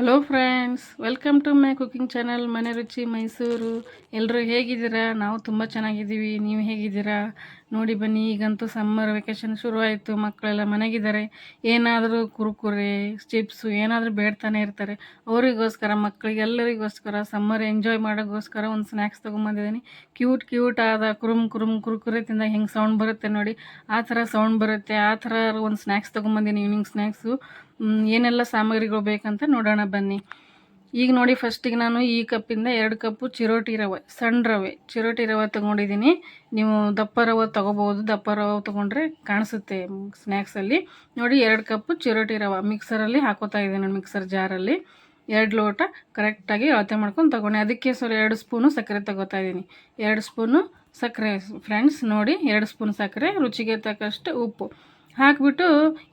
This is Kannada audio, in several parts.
Hello friends welcome to my cooking channel ಮನೆ ರುಚಿ ಮೈಸೂರು ಎಲ್ಲರೂ ಹೇಗಿದ್ದೀರಾ? ನಾವು ತುಂಬ ಚೆನ್ನಾಗಿದ್ದೀವಿ. ನೀವು ಹೇಗಿದ್ದೀರಾ? ನೋಡಿ ಬನ್ನಿ, ಈಗಂತೂ ಸಮ್ಮರ್ ವೆಕೇಷನ್ ಶುರುವಾಯಿತು, ಮಕ್ಕಳೆಲ್ಲ ಮನೆಗಿದ್ದಾರೆ. ಏನಾದರೂ ಕುರುಕುರೆ ಚಿಪ್ಸು ಏನಾದರೂ ಬೇಡ್ತಾನೆ ಇರ್ತಾರೆ. ಅವರಿಗೋಸ್ಕರ, ಮಕ್ಕಳಿಗೆಲ್ಲರಿಗೋಸ್ಕರ ಸಮ್ಮರ್ ಎಂಜಾಯ್ ಮಾಡೋಕ್ಕೋಸ್ಕರ ಒಂದು ಸ್ನ್ಯಾಕ್ಸ್ ತೊಗೊಂಬಂದಿದ್ದೀನಿ. ಕ್ಯೂಟ್ ಕ್ಯೂಟ್ ಆದ ಕುರುಮ್ ಕುರುಮ್, ಕುರುಕುರೆ ತಿಂದ ಹೆಂಗೆ ಸೌಂಡ್ ಬರುತ್ತೆ ನೋಡಿ. ಆ ಥರ ಸೌಂಡ್ ಬರುತ್ತೆ. ಆ ಥರ ಒಂದು ಸ್ನ್ಯಾಕ್ಸ್ ತೊಗೊಂಬಂದಿನಿ ಈವ್ನಿಂಗ್ ಸ್ನ್ಯಾಕ್ಸು ಏನೆಲ್ಲ ಸಾಮಗ್ರಿಗಳು ಬೇಕಂತ ನೋಡೋಣ ಬನ್ನಿ. ಈಗ ನೋಡಿ ಫಸ್ಟಿಗೆ ನಾನು ಈ ಕಪ್ಪಿಂದ ಎರಡು ಕಪ್ಪು ಚಿರೋಟಿ ರವೆ, ಸಣ್ಣ ರವೆ. ಚಿರೋಟಿ ರವೆ ತೊಗೊಂಡಿದ್ದೀನಿ. ನೀವು ದಪ್ಪ ರವೆ ತೊಗೋಬೋದು ದಪ್ಪ ರವೆ ತೊಗೊಂಡ್ರೆ ಕಾಣಿಸುತ್ತೆ ಸ್ನ್ಯಾಕ್ಸಲ್ಲಿ ನೋಡಿ ಎರಡು ಕಪ್ಪು ಚಿರೋಟಿ ರವೆ. ಮಿಕ್ಸರಲ್ಲಿ ಹಾಕೋತಾ ಇದ್ದೀನಿ ಮಿಕ್ಸರ್ ಜಾರಲ್ಲಿ ಎರಡು ಲೋಟ ಕರೆಕ್ಟಾಗಿ ಅಳತೆ ಮಾಡ್ಕೊಂಡು ತೊಗೊಂಡೆ. ಅದಕ್ಕೆ ಸ್ವಲ್ಪ ಎರಡು ಸ್ಪೂನು ಸಕ್ಕರೆ ತಗೋತಾ ಇದ್ದೀನಿ. ಎರಡು ಸ್ಪೂನು ಸಕ್ಕರೆ ಫ್ರೆಂಡ್ಸ್ ನೋಡಿ ಎರಡು ಸ್ಪೂನ್ ಸಕ್ಕರೆ. ರುಚಿಗೆ ತಕ್ಕಷ್ಟು ಉಪ್ಪು. ಹಾಕಿಬಿಟ್ಟು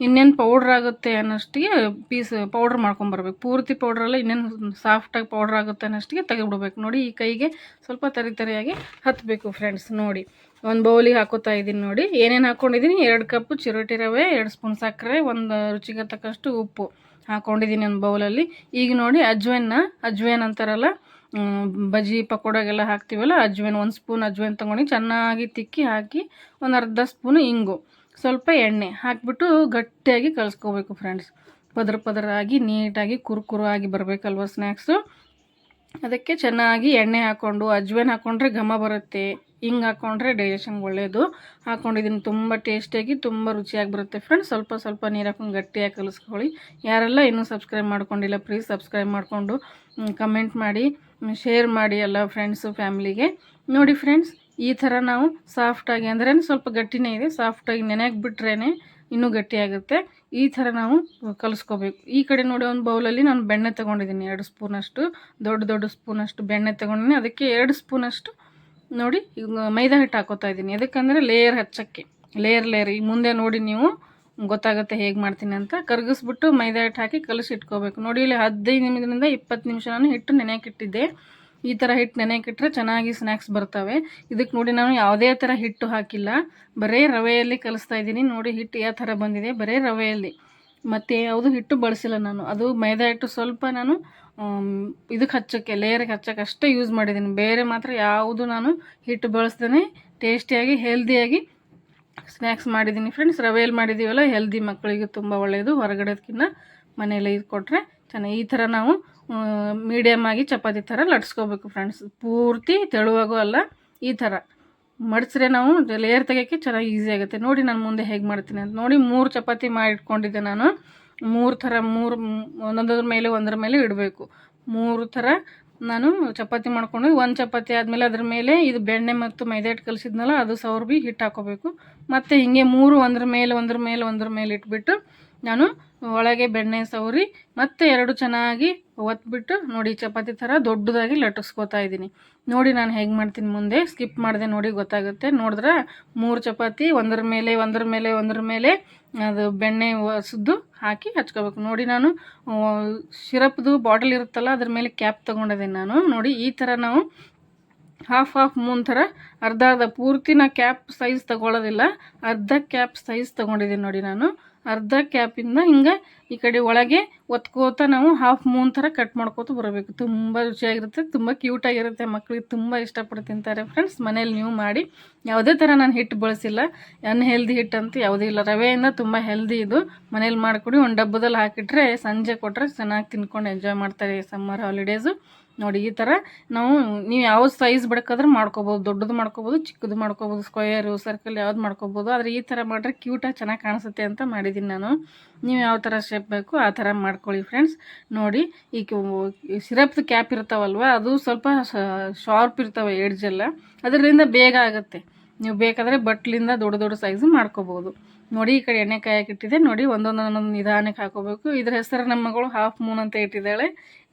ಇನ್ನೇನು ಪೌಡ್ರ್ ಆಗುತ್ತೆ ಅನ್ನೋಷ್ಟಿಗೆ ಪೀಸ್ ಪೌಡ್ರ್ ಮಾಡ್ಕೊಂಬರ್ಬೇಕು. ಪೂರ್ತಿ ಪೌಡ್ರಲ್ಲ ಇನ್ನೇನು ಸಾಫ್ಟಾಗಿ ಪೌಡ್ರ್ ಆಗುತ್ತೆ ಅನ್ನೋಷ್ಟಿಗೆ ತೆಗೆದ್ಬಿಡ್ಬೇಕು. ನೋಡಿ, ಈ ಕೈಗೆ ಸ್ವಲ್ಪ ತರಿ ತರಿಯಾಗಿ ಹತ್ತಬೇಕು ಫ್ರೆಂಡ್ಸ್ ನೋಡಿ. ಒಂದು ಬೌಲಿಗೆ ಹಾಕೋತಾ ಇದ್ದೀನಿ ನೋಡಿ. ಏನೇನು ಹಾಕ್ಕೊಂಡಿದ್ದೀನಿ ಎರಡು ಕಪ್ಪು ಚಿರೋಟಿ ರವೆ, ಎರಡು ಸ್ಪೂನ್ ಸಕ್ಕರೆ, ಒಂದು ರುಚಿಗೆ ತಕ್ಕಷ್ಟು ಉಪ್ಪು ಹಾಕ್ಕೊಂಡಿದ್ದೀನಿ ಒಂದು ಬೌಲಲ್ಲಿ ಈಗ ನೋಡಿ, ಅಜ್ವೈನ್ನ, ಅಜ್ವೈನ್ ಅಂತಾರಲ್ಲ ಬಜ್ಜಿ ಪಕೋಡಾಗೆಲ್ಲ ಹಾಕ್ತೀವಲ್ಲ, ಅಜ್ವೈನ್, ಒಂದು ಸ್ಪೂನ್ ಅಜ್ವೈನ್ ತೊಗೊಂಡು ಚೆನ್ನಾಗಿ ತಿಕ್ಕಿ ಹಾಕಿ ಒಂದು ಅರ್ಧ ಸ್ಪೂನು ಇಂಗು. ಸ್ವಲ್ಪ ಎಣ್ಣೆ ಹಾಕಿಬಿಟ್ಟು ಗಟ್ಟಿಯಾಗಿ ಕಲಿಸ್ಕೋಬೇಕು ಫ್ರೆಂಡ್ಸ್ ಪದರ ಪದರಾಗಿ, ನೀಟಾಗಿ ಕುರುಕುರು ಆಗಿ ಬರಬೇಕಲ್ವ ಸ್ನ್ಯಾಕ್ಸು ಅದಕ್ಕೆ ಚೆನ್ನಾಗಿ ಎಣ್ಣೆ ಹಾಕ್ಕೊಂಡು ಅಜ್ವೇನ ಹಾಕ್ಕೊಂಡ್ರೆ ಘಮ ಬರುತ್ತೆ. ಹಿಂಗೆ ಹಾಕ್ಕೊಂಡ್ರೆ ಡೈಜೆಷನ್ಗೆ ಒಳ್ಳೆಯದು ಹಾಕ್ಕೊಂಡಿದ್ದೀನಿ ತುಂಬ ಟೇಸ್ಟಿಯಾಗಿ ತುಂಬ ರುಚಿಯಾಗಿ ಬರುತ್ತೆ ಫ್ರೆಂಡ್ಸ್ ಸ್ವಲ್ಪ ಸ್ವಲ್ಪ ನೀರು ಹಾಕೊಂಡು ಗಟ್ಟಿಯಾಗಿ ಕಲಿಸ್ಕೊಳ್ಳಿ. ಯಾರೆಲ್ಲ ಇನ್ನೂ ಸಬ್ಸ್ಕ್ರೈಬ್ ಮಾಡ್ಕೊಂಡಿಲ್ಲ ಪ್ಲೀಸ್ ಸಬ್ಸ್ಕ್ರೈಬ್ ಮಾಡಿಕೊಂಡು ಕಮೆಂಟ್ ಮಾಡಿ ಶೇರ್ ಮಾಡಿ ಎಲ್ಲ ಫ್ರೆಂಡ್ಸು ಫ್ಯಾಮಿಲಿಗೆ ನೋಡಿ ಫ್ರೆಂಡ್ಸ್ ಈ ಥರ ನಾವು ಸಾಫ್ಟಾಗಿ ಅಂದ್ರೆ ಸ್ವಲ್ಪ ಗಟ್ಟಿನೇ ಇದೆ. ಸಾಫ್ಟಾಗಿ ನೆನೆಯಾಗಿ ಬಿಟ್ರೇ ಇನ್ನೂ ಗಟ್ಟಿಯಾಗುತ್ತೆ. ಈ ಥರ ನಾವು ಕಲಿಸ್ಕೋಬೇಕು. ಈ ಕಡೆ ನೋಡಿ ಒಂದು ಬೌಲಲ್ಲಿ ನಾನು ಬೆಣ್ಣೆ ತೊಗೊಂಡಿದ್ದೀನಿ. ಎರಡು ಸ್ಪೂನಷ್ಟು, ದೊಡ್ಡ ದೊಡ್ಡ ಸ್ಪೂನಷ್ಟು ಬೆಣ್ಣೆ ತೊಗೊಂಡಿನಿ ಅದಕ್ಕೆ ಎರಡು ಸ್ಪೂನಷ್ಟು ನೋಡಿ ಮೈದಾ ಹಿಟ್ಟು ಹಾಕೋತಾ ಇದ್ದೀನಿ. ಯಾಕಂದರೆ ಲೇಯರ್ ಹಚ್ಚಕ್ಕೆ ಲೇಯರ್ ಲೇಯರ್ ಈಗ ಮುಂದೆ ನೋಡಿ ನೀವು ಗೊತ್ತಾಗುತ್ತೆ ಹೇಗೆ ಮಾಡ್ತೀನಿ ಅಂತ. ಕರಗಿಸ್ಬಿಟ್ಟು ಮೈದಾ ಹಿಟ್ಟು ಹಾಕಿ ಕಲಸಿಟ್ಕೋಬೇಕು ನೋಡಿ ಇಲ್ಲಿ ಹದಿನೈದು ನಿಮಿಷದಿಂದ ಇಪ್ಪತ್ತು ನಿಮಿಷ ನಾನು ಹಿಟ್ಟು ನೆನೆಯಕ್ಕೆ ಇಟ್ಟಿದ್ದೆ. ಈ ಥರ ಹಿಟ್ಟು ನೆನೆಯಕ್ಕೆ ಇಟ್ಟರೆ ಚೆನ್ನಾಗಿ ಸ್ನ್ಯಾಕ್ಸ್ ಬರ್ತವೆ. ಇದಕ್ಕೆ ನೋಡಿ ನಾನು ಯಾವುದೇ ಥರ ಹಿಟ್ಟು ಹಾಕಿಲ್ಲ. ಬರೇ ರವೆಯಲ್ಲಿ ಕಲಿಸ್ತಾ ಇದ್ದೀನಿ. ನೋಡಿ ಹಿಟ್ಟು ಯಾವ ಥರ ಬಂದಿದೆ. ಬರೀ ರವೆಯಲ್ಲಿ. ಮತ್ತು ಯಾವುದು ಹಿಟ್ಟು ಬಳಸಿಲ್ಲ ನಾನು. ಅದು ಮೈದಾ ಹಿಟ್ಟು ಸ್ವಲ್ಪ ನಾನು ಇದಕ್ಕೆ ಹಚ್ಚೋಕ್ಕೆ ಲೇಯರ್ಗೆ ಹಚ್ಚೋಕ್ಕೆ ಅಷ್ಟೇ ಯೂಸ್ ಮಾಡಿದ್ದೀನಿ. ಬೇರೆ ಮಾತ್ರ ಯಾವುದು ನಾನು ಹಿಟ್ಟು ಬಳಸ್ದೇ ಟೇಸ್ಟಿಯಾಗಿ ಹೆಲ್ದಿಯಾಗಿ ಸ್ನ್ಯಾಕ್ಸ್ ಮಾಡಿದ್ದೀನಿ ಫ್ರೆಂಡ್ಸ್ ರವೆಯಲ್ಲಿ ಮಾಡಿದ್ದೀವಲ್ಲ ಹೆಲ್ದಿ ಮಕ್ಕಳಿಗೆ ತುಂಬ ಒಳ್ಳೆಯದು ಹೊರಗಡೆದಕ್ಕಿಂತ ಮನೆಯಲ್ಲೇ ಇದು ಕೊಟ್ಟರೆ ಚೆನ್ನಾಗಿ ಈ ಥರ ನಾವು ಮೀಡಿಯಮ್ ಆಗಿ ಚಪಾತಿ ಥರ ಲಟ್ಸ್ಕೋಬೇಕು ಫ್ರೆಂಡ್ಸ್ ಪೂರ್ತಿ ತೆಳುವಾಗೂ ಅಲ್ಲ, ಈ ಥರ. ಮಡಿಸ್ರೆ ನಾವು ಲೇಯರ್ ತೆಗೋಕ್ಕೆ ಚೆನ್ನಾಗಿ ಈಸಿ ಆಗುತ್ತೆ. ನೋಡಿ ನಾನು ಮುಂದೆ ಹೇಗೆ ಮಾಡ್ತೀನಿ ಅಂತ. ನೋಡಿ ಮೂರು ಚಪಾತಿ ಮಾಡಿ ಇಟ್ಕೊಂಡಿದ್ದೆ ನಾನು. ಮೂರು ಥರ, ಮೂರು, ಒಂದೊಂದ್ರ ಮೇಲೆ, ಒಂದರ ಮೇಲೆ ಇಡಬೇಕು. ಮೂರು ಥರ ನಾನು ಚಪಾತಿ ಮಾಡ್ಕೊಂಡು, ಒಂದು ಚಪಾತಿ ಆದಮೇಲೆ ಅದ್ರ ಮೇಲೆ ಇದು ಬೆಣ್ಣೆ ಮತ್ತು ಮೈದಾ ಹಿಟ್ಟು ಕಲಿಸಿದ್ನಲ್ಲ, ಅದು ಸೌರ್ಬಿ ಹಿಟ್ಟು ಹಾಕೋಬೇಕು. ಮತ್ತು ಹಿಂಗೆ ಮೂರು ಒಂದ್ರ ಮೇಲೆ ಒಂದ್ರ ಮೇಲೆ ಒಂದ್ರ ಮೇಲೆ ಇಟ್ಬಿಟ್ಟು ನಾನು ಒಳಗೆ ಬೆಣ್ಣೆ ಸವರಿ ಮತ್ತೆ ಎರಡು ಚೆನ್ನಾಗಿ ಒತ್ಬಿಟ್ಟು ನೋಡಿ ಚಪಾತಿ ಥರ ದೊಡ್ಡದಾಗಿ ಲಟ್ಟಿಸ್ಕೊತಾ ಇದ್ದೀನಿ. ನೋಡಿ ನಾನು ಹೇಗೆ ಮಾಡ್ತೀನಿ ಮುಂದೆ. ಸ್ಕಿಪ್ ಮಾಡಿದೆ ನೋಡಿ ಗೊತ್ತಾಗುತ್ತೆ. ನೋಡಿದ್ರೆ ಮೂರು ಚಪಾತಿ, ಒಂದರ ಮೇಲೆ ಒಂದರ ಮೇಲೆ ಒಂದರ ಮೇಲೆ ಅದು ಬೆಣ್ಣೆ ಒಸದ್ದು ಹಾಕಿ ಹಚ್ಕೋಬೇಕು. ನೋಡಿ ನಾನು ಸಿರಪ್ದು ಬಾಟಲ್ ಇರುತ್ತಲ್ಲ, ಅದ್ರ ಮೇಲೆ ಕ್ಯಾಪ್ ತೊಗೊಂಡಿದ್ದೀನಿ ನಾನು. ನೋಡಿ ಈ ಥರ ನಾವು ಹಾಫ್ ಹಾಫ್ ಮೂನ್ ಥರ ಅರ್ಧ ಅರ್ಧ. ಪೂರ್ತಿ ನಾ ಕ್ಯಾಪ್ ಸೈಜ್ ತೊಗೊಳ್ಳೋದಿಲ್ಲ. ಅರ್ಧ ಕ್ಯಾಪ್ ಸೈಜ್ ತೊಗೊಂಡಿದ್ದೀನಿ ನೋಡಿ ನಾನು. ಅರ್ಧ ಕ್ಯಾಪಿಂದ ಹಿಂಗೆ ಈ ಕಡೆ ಒಳಗೆ ಒತ್ಕೋತ ನಾವು ಹಾಫ್ ಮೂನ್ ಥರ ಕಟ್ ಮಾಡ್ಕೋತ ಬರಬೇಕು. ತುಂಬ ರುಚಿಯಾಗಿರುತ್ತೆ, ತುಂಬ ಕ್ಯೂಟಾಗಿರುತ್ತೆ ಮಕ್ಕಳಿಗೆ ತುಂಬ ಇಷ್ಟಪಟ್ಟು ತಿಂತಾರೆ ಫ್ರೆಂಡ್ಸ್ ಮನೇಲಿ ನೀವು ಮಾಡಿ, ಯಾವುದೇ ಥರ ನಾನು ಹಿಟ್ಟು ಬಳಸಿಲ್ಲ. ಅನ್ಹೆಲ್ದಿ ಹಿಟ್ಟು ಅಂತ ಯಾವುದೂ ಇಲ್ಲ. ರವೆಯಿಂದ ತುಂಬ ಹೆಲ್ದಿ ಇದು. ಮನೇಲಿ ಮಾಡಿಕೊಡಿ, ಒಂದು ಡಬ್ಬದಲ್ಲಿ ಹಾಕಿಟ್ರೆ ಸಂಜೆ ಕೊಟ್ಟರೆ ಚೆನ್ನಾಗಿ ತಿನ್ಕೊಂಡು ಎಂಜಾಯ್ ಮಾಡ್ತಾರೆ ಸಮ್ಮರ್ ಹಾಲಿಡೇಸು ನೋಡಿ, ಈ ಥರ ನಾವು ನೀವು ಯಾವ ಸೈಜ್ ಬೇಕಾದ್ರೆ ಮಾಡ್ಕೋಬೋದು, ದೊಡ್ಡದು ಮಾಡ್ಕೋಬೋದು, ಚಿಕ್ಕದು ಮಾಡ್ಕೋಬೋದು ಸ್ಕ್ವಯರು ಸರ್ಕಲ್ ಯಾವ್ದು ಮಾಡ್ಕೋಬೋದು, ಆದರೆ ಈ ಥರ ಮಾಡಿದ್ರೆ ಕ್ಯೂಟಾಗಿ ಚೆನ್ನಾಗಿ ಕಾಣಿಸುತ್ತೆ ಅಂತ ಮಾಡಿದ್ದೀನಿ ನಾನು. ನೀವು ಯಾವ ಥರ ಶೇಪ್ ಬೇಕು ಆ ಥರ ಮಾಡ್ಕೊಳ್ಳಿ ಫ್ರೆಂಡ್ಸ್ ನೋಡಿ, ಈ ಸಿರಪ್ದು ಕ್ಯಾಪ್ ಇರ್ತಾವಲ್ವ, ಅದು ಸ್ವಲ್ಪ ಶಾರ್ಪ್ ಇರ್ತಾವೆ ಎಡ್ಜೆಲ್ಲ ಅದರಿಂದ ಬೇಗ ಆಗುತ್ತೆ. ನೀವು ಬೇಕಾದರೆ ಬಟ್ಲಿಂದ ದೊಡ್ಡ ದೊಡ್ಡ ಸೈಜ್ ಮಾಡ್ಕೋಬೋದು. ನೋಡಿ, ಈ ಕಡೆ ಎಣ್ಣೆ ಕಾಯಕ್ಕೆ ಇಟ್ಟಿದೆ ನೋಡಿ ಒಂದೊಂದು ಒಂದೊಂದು ನಿಧಾನಕ್ಕೆ ಹಾಕೋಬೇಕು. ಇದ್ರ ಹೆಸರು ನಮ್ಮ ಮಗಳು ಹಾಫ್ ಮೂನ್ ಅಂತ ಇಟ್ಟಿದ್ದಾಳೆ.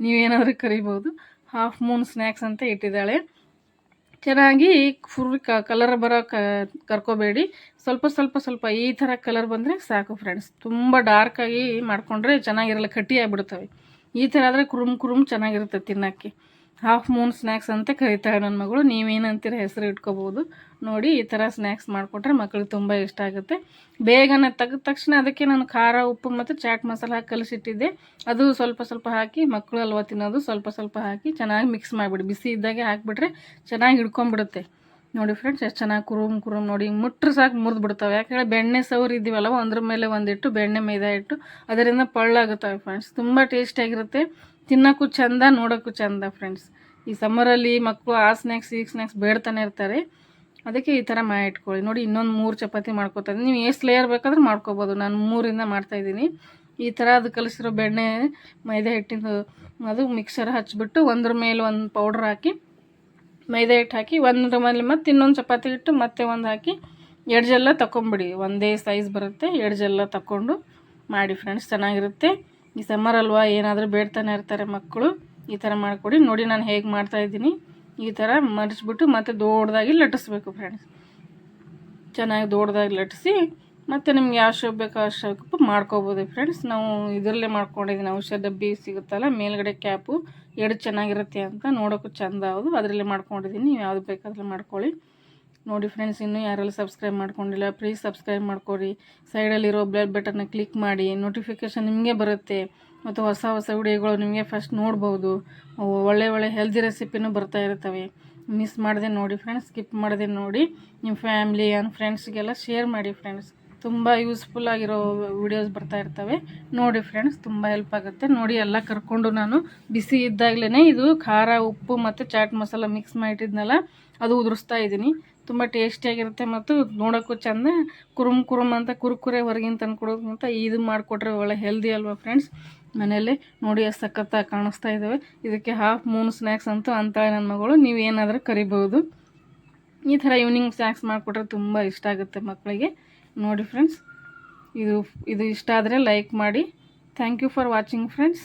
ನೀವೇನಾದರೂ ಕರಿಬೋದು. ಹಾಫ್ ಮೂನ್ ಸ್ನ್ಯಾಕ್ಸ್ ಅಂತ ಇಟ್ಟಿದ್ದಾಳೆ. ಚೆನ್ನಾಗಿ ಫುಲ್ ಕ ಕಲರ್ ಬರೋ ಕರ್ಕೋಬೇಡಿ. ಸ್ವಲ್ಪ ಸ್ವಲ್ಪ ಸ್ವಲ್ಪ ಈ ಥರ ಕಲರ್ ಬಂದರೆ ಸಾಕು ಫ್ರೆಂಡ್ಸ್ ತುಂಬ ಡಾರ್ಕಾಗಿ ಮಾಡಿಕೊಂಡ್ರೆ ಚೆನ್ನಾಗಿರಲ್ಲ, ಕಟ್ಟಿ ಆಗಿಬಿಡ್ತವೆ. ಈ ಥರ ಆದರೆ ಕುರುಮ್ ಕುರುಮ್ ಚೆನ್ನಾಗಿರುತ್ತೆ ತಿನ್ನೋಕ್ಕೆ. ಹಾಫ್ ಮೂನ್ ಸ್ನ್ಯಾಕ್ಸ್ ಅಂತ ಕರಿತಾಳೆ ನನ್ನ ಮಗಳು. ನೀವೇನಂತೀರ ಹೆಸರು ಇಟ್ಕೋಬೋದು ನೋಡಿ, ಈ ಥರ ಸ್ನ್ಯಾಕ್ಸ್ ಮಾಡಿಕೊಟ್ರೆ ಮಕ್ಳಿಗೆ ತುಂಬ ಇಷ್ಟ ಆಗುತ್ತೆ. ಬೇಗನೆ ತೆಗೆದ ತಕ್ಷಣ ಅದಕ್ಕೆ ನಾನು ಖಾರ, ಉಪ್ಪು ಮತ್ತು ಚಾಟ್ ಮಸಾಲ ಹಾಕಿ ಕಲಿಸಿಟ್ಟಿದ್ದೆ. ಅದು ಸ್ವಲ್ಪ ಸ್ವಲ್ಪ ಹಾಕಿ ಮಕ್ಕಳು ಅಲ್ವ ತಿನ್ನೋದು, ಸ್ವಲ್ಪ ಸ್ವಲ್ಪ ಹಾಕಿ ಚೆನ್ನಾಗಿ ಮಿಕ್ಸ್ ಮಾಡಿಬಿಡಿ. ಬಿಸಿ ಇದ್ದಾಗೆ ಹಾಕಿಬಿಟ್ರೆ ಚೆನ್ನಾಗಿ ಹಿಡ್ಕೊಂಬಿಡುತ್ತೆ ನೋಡಿ ಫ್ರೆಂಡ್ಸ್ ಎಷ್ಟು ಚೆನ್ನಾಗಿ ಕುರುಮ್ ಕುರುಮ್ ನೋಡಿ. ಮುಟ್ರೆ ಸಾಕು ಮುರಿದು ಬಿಡ್ತಾವೆ. ಯಾಕಂದರೆ ಬೆಣ್ಣೆ ಸೌರು ಇದ್ದೀವಲ್ಲ ಒಂದ್ರ ಮೇಲೆ ಒಂದಿಟ್ಟು ಬೆಣ್ಣೆ ಮೈದಾ ಇಟ್ಟು ಅದರಿಂದ ಪಳ್ಳಾಗುತ್ತವೆ ಫ್ರೆಂಡ್ಸ್ ತುಂಬ ಟೇಸ್ಟಿಯಾಗಿರುತ್ತೆ ತಿನ್ನೋಕ್ಕೂ ಚಂದ, ನೋಡೋಕ್ಕೂ ಚಂದ ಫ್ರೆಂಡ್ಸ್ ಈ ಸಮ್ಮರಲ್ಲಿ ಮಕ್ಕಳು ಆ ಸ್ನ್ಯಾಕ್ಸ್ ಈ ಸ್ನ್ಯಾಕ್ಸ್ ಬೇಡ್ತಾನೆ ಇರ್ತಾರೆ. ಅದಕ್ಕೆ ಈ ಥರ ಮಾಡಿ ಇಟ್ಕೊಳ್ಳಿ. ನೋಡಿ, ಇನ್ನೊಂದು ಮೂರು ಚಪಾತಿ ಮಾಡ್ಕೋತಾರೆ. ನೀವು ಎಷ್ಟು ಲೇಯರ್ ಬೇಕಾದ್ರೆ ಮಾಡ್ಕೋಬೋದು. ನಾನು ಮೂರಿಂದ ಮಾಡ್ತಾಯಿದ್ದೀನಿ ಈ ಥರ ಅದು ಕಲಿಸಿರೋ ಬೆಣ್ಣೆ, ಮೈದಾ ಹಿಟ್ಟಿಂದು, ಅದು ಮಿಕ್ಸರ್ ಹಚ್ಚಿಬಿಟ್ಟು ಒಂದ್ರ ಮೇಲೆ ಒಂದು ಪೌಡ್ರ್ ಹಾಕಿ, ಮೈದಾ ಹಿಟ್ಟು ಹಾಕಿ, ಒಂದ್ರ ಮೇಲೆ ಮತ್ತೆ ಇನ್ನೊಂದು ಚಪಾತಿ ಇಟ್ಟು ಮತ್ತೆ ಒಂದು ಹಾಕಿ, ಎಡ್ಜೆಲ್ಲ ತಗೊಂಬಿಡಿ ಒಂದೇ ಸೈಜ್ ಬರುತ್ತೆ, ಎಡ್ಜೆಲ್ಲ ತಗೊಂಡು ಮಾಡಿ ಫ್ರೆಂಡ್ಸ್ ಚೆನ್ನಾಗಿರುತ್ತೆ. ಈ ಸಮ್ಮರ್ ಅಲ್ವಾ, ಏನಾದರೂ ಬೇಡ್ತಾನೆ ಇರ್ತಾರೆ ಮಕ್ಕಳು, ಈ ಥರ ಮಾಡಿಕೊಡಿ. ನೋಡಿ ನಾನು ಹೇಗೆ ಮಾಡ್ತಾಯಿದ್ದೀನಿ ಈ ಥರ ಮಡಿಸ್ಬಿಟ್ಟು ಮತ್ತೆ ದೊಡ್ಡದಾಗಿ ಲಟ್ಟಿಸ್ಬೇಕು ಫ್ರೆಂಡ್ಸ್ ಚೆನ್ನಾಗಿ ದೊಡ್ಡದಾಗಿ ಲಟ್ಟಿಸಿ, ಮತ್ತು ನಿಮ್ಗೆ ಯಾವ ಶೇಪ್ ಬೇಕೋ ಆ ಶೇಪ್ ಮಾಡ್ಕೋಬೋದು ಫ್ರೆಂಡ್ಸ್ ನಾವು ಇದರಲ್ಲೇ ಮಾಡ್ಕೊಂಡಿದ್ದೀನಿ ಔಷಧ ಡಬ್ಬಿ ಸಿಗುತ್ತಲ್ಲ, ಮೇಲ್ಗಡೆ ಕ್ಯಾಪು, ಎರಡು ಚೆನ್ನಾಗಿರುತ್ತೆ ಅಂತ ನೋಡೋಕ್ಕೂ ಚೆಂದ ಹೌದು. ಅದರಲ್ಲೇ ಮಾಡ್ಕೊಂಡಿದ್ದೀನಿ ನೀವು ಯಾವುದು ಬೇಕಾದ್ರೆ ಮಾಡ್ಕೊಳ್ಳಿ. ನೋಡಿ ಫ್ರೆಂಡ್ಸ್ ಇನ್ನೂ ಯಾರೆಲ್ಲ ಸಬ್ಸ್ಕ್ರೈಬ್ ಮಾಡ್ಕೊಂಡಿಲ್ಲ ಪ್ಲೀಸ್ ಸಬ್ಸ್ಕ್ರೈಬ್ ಮಾಡ್ಕೊರಿ ಸೈಡಲ್ಲಿರೋ ಬ್ಲಡ್ ಬಟನ್ನ ಕ್ಲಿಕ್ ಮಾಡಿ. ನೋಟಿಫಿಕೇಷನ್ ನಿಮಗೆ ಬರುತ್ತೆ. ಮತ್ತು ಹೊಸ ಹೊಸ ವಿಡಿಯೋಗಳು ನಿಮಗೆ ಫಸ್ಟ್ ನೋಡ್ಬೋದು. ಒಳ್ಳೆ ಒಳ್ಳೆ ಹೆಲ್ದಿ ರೆಸಿಪಿನೂ ಬರ್ತಾ ಇರ್ತವೆ ಮಿಸ್ ಮಾಡಿದೆ ನೋಡಿ ಫ್ರೆಂಡ್ಸ್ ಸ್ಕಿಪ್ ಮಾಡಿದೆ ನೋಡಿ. ನಿಮ್ಮ ಫ್ಯಾಮ್ಲಿ ಆ್ಯಂಡ್ ಫ್ರೆಂಡ್ಸ್ಗೆಲ್ಲ ಶೇರ್ ಮಾಡಿ ಫ್ರೆಂಡ್ಸ್ ತುಂಬ ಯೂಸ್ಫುಲ್ ಆಗಿರೋ ವಿಡಿಯೋಸ್ ಬರ್ತಾ ಇರ್ತವೆ. ನೋಡಿ ಫ್ರೆಂಡ್ಸ್ ತುಂಬ ಹೆಲ್ಪ್ ಆಗುತ್ತೆ. ನೋಡಿ ಎಲ್ಲ ಕರ್ಕೊಂಡು ನಾನು ಬಿಸಿ ಇದ್ದಾಗಲೇ ಇದು ಖಾರ, ಉಪ್ಪು ಮತ್ತು ಚಾಟ್ ಮಸಾಲ ಮಿಕ್ಸ್ ಮಾಡಿಟ್ಟಿದ್ನಲ್ಲ, ಅದು ಉದುರಿಸ್ತಾ ಇದ್ದೀನಿ. ತುಂಬ ಟೇಸ್ಟಿಯಾಗಿರುತ್ತೆ ಮತ್ತು ನೋಡೋಕ್ಕೂ ಚೆಂದ. ಕುರುಮ್ ಕುರುಮ್ ಅಂತ ಕುರುಕುರೆ ಹೊರಗಿನ ತಂದು ಕೊಡೋಕ್ಕಿಂತ ಇದು ಮಾಡಿಕೊಟ್ರೆ ಒಳ್ಳೆ ಹೆಲ್ದಿ ಅಲ್ವಾ ಫ್ರೆಂಡ್ಸ್ ಮನೆಯಲ್ಲೇ ನೋಡಿ ಸಖತ್ತಾಗಿ ಕಾಣಿಸ್ತಾ ಇದ್ದಾವೆ ಇದಕ್ಕೆ ಹಾಫ್ ಮೂನ್ ಸ್ನ್ಯಾಕ್ಸ್ ಅಂತೂ ಅಂತಾಳೆ ನನ್ನ ಮಗಳು. ನೀವು ಏನಾದರೂ ಕರಿಬೋದು ಈ ಥರ ಈವ್ನಿಂಗ್ ಸ್ನ್ಯಾಕ್ಸ್ ಮಾಡಿಕೊಟ್ರೆ ತುಂಬ ಇಷ್ಟ ಆಗುತ್ತೆ ಮಕ್ಕಳಿಗೆ. ನೋಡಿ ಫ್ರೆಂಡ್ಸ್ ಇದು ಇದು ಇಷ್ಟ ಆದರೆ ಲೈಕ್ ಮಾಡಿ. Thank you for watching friends